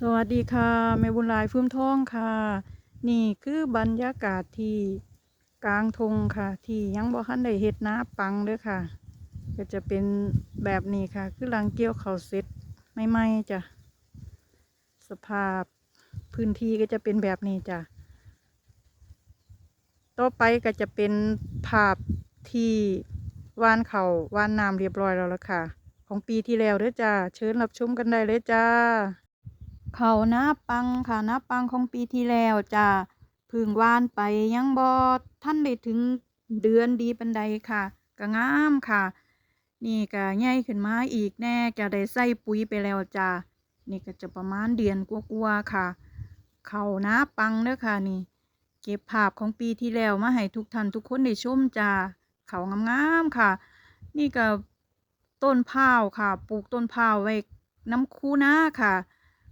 สวัสดีค่ะแม่บุญลายฟื้มท้องค่ะ นี่คือบรรยากาศที่กลางทงค่ะ ที่ยังบ่ทันได้เฮ็ดนาปังเด้อค่ะ ก็จะเป็นแบบนี้ค่ะ คือลังเกี่ยวเขาเสร็จไม่ไหมจ้ะสภาพพื้นที่ก็จะเป็นแบบนี้จ้ะต่อไปก็จะเป็นภาพที่วานเขาวานน้ำเรียบร้อยแล้วละค่ะ ของปีที่แล้วเด้อจ้าเชิญรับชมกันได้เลยจ้า เขาหน้าปังค่ะหน้าปังของปีที่แล้วจ้าพึ่งว่านไปยังบอท่านได้ถึงเดือนดีปันใดค่ะก็งามค่ะ นี่ก็ใหญ่ขึ้นมาอีกแน่จะได้ใส่ปุ๋ยไปแล้วจ้านี่ก็จะประมาณเดือนกว่าๆค่ะ เขาหน้าปังเด้อค่ะนี่ เก็บภาพของปีที่แล้วมาให้ทุกท่านทุกคนได้ชมจ้าเขางามๆค่ะ นี่ก็ต้นพร้าวค่ะ ปลูกต้นพร้าวไว้น้ำคูน้าค่ะ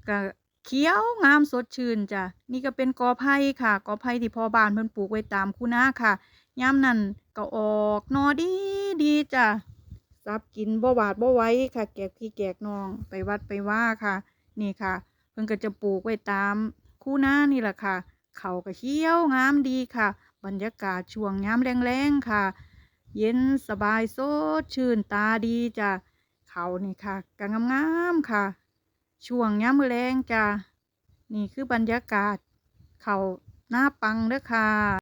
ก็เขียวงามสดชื่นจ้ะนี่ก็เป็นกอไผ่ค่ะกอไผ่ที่พ่อบ้านเพิ่นปลูกไว้ตามคูนาค่ะยามนั้นก็ออกนอดีดีจ้ะซับกินบ่หวาดบ่ไว้ค่ะ แกกพี่แกกน้องไปวัดไปว่าค่ะ นี่ค่ะ เพิ่นก็จะปลูกไว้ตามคูนานี่แหละค่ะ เขาก็เขียวงามดีค่ะ บรรยากาศช่วงยามแรงๆค่ะ เย็นสบายสดชื่นตาดีจ้ะเขานี่ค่ะก็งามๆค่ะ ช่วงยามมื้อแรงจ้ะนี่คือบรรยากาศเขาหน้าปังเด้อค่ะ